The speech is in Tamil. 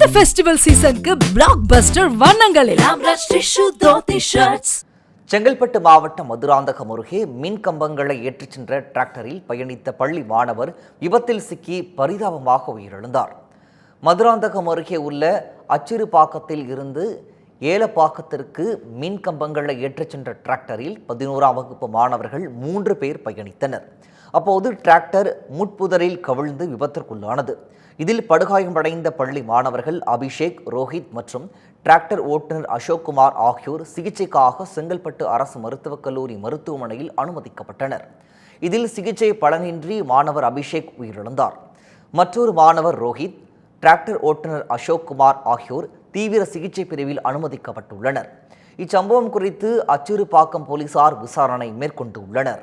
இந்த ஃபெஸ்டிவல் சீசனுக்கு பிளாக் பஸ்டர் வண்ணங்களில். செங்கல்பட்டு மாவட்டம் மதுராந்தகம் அருகே மின் கம்பங்களை ஏற்றிச் சென்ற டிராக்டரில் பயணித்த பள்ளி மாணவர் விபத்தில் சிக்கி பரிதாபமாக உயிரிழந்தார். மதுராந்தகம் அருகே உள்ள அச்சிறுபாக்கத்தில் இருந்து ஏலப்பாக்கத்திற்கு மின் கம்பங்களை ஏற்றிச் சென்ற டிராக்டரில் பதினோராம் வகுப்பு மாணவர்கள் மூன்று பேர் பயணித்தனர். அப்போது டிராக்டர் முட்புதரில் கவிழ்ந்து விபத்திற்குள்ளானது. இதில் படுகாயமடைந்த பள்ளி மாணவர்கள் அபிஷேக் ரோஹித் மற்றும் டிராக்டர் ஓட்டுநர் அசோக்குமார் ஆகியோர் சிகிச்சைக்காக செங்கல்பட்டு அரசு மருத்துவக் கல்லூரி மருத்துவமனையில் அனுமதிக்கப்பட்டனர். இதில் சிகிச்சை பலனின்றி மாணவர் அபிஷேக் உயிரிழந்தார். மற்றொரு மாணவர் ரோஹித் டிராக்டர் ஓட்டுநர் அசோக்குமார் ஆகியோர் தீவிர சிகிச்சை பிரிவில் அனுமதிக்கப்பட்டுள்ளனர். இச்சம்பவம் குறித்து அச்சிறுபாக்கம் போலீசார் விசாரணை மேற்கொண்டுள்ளனர்.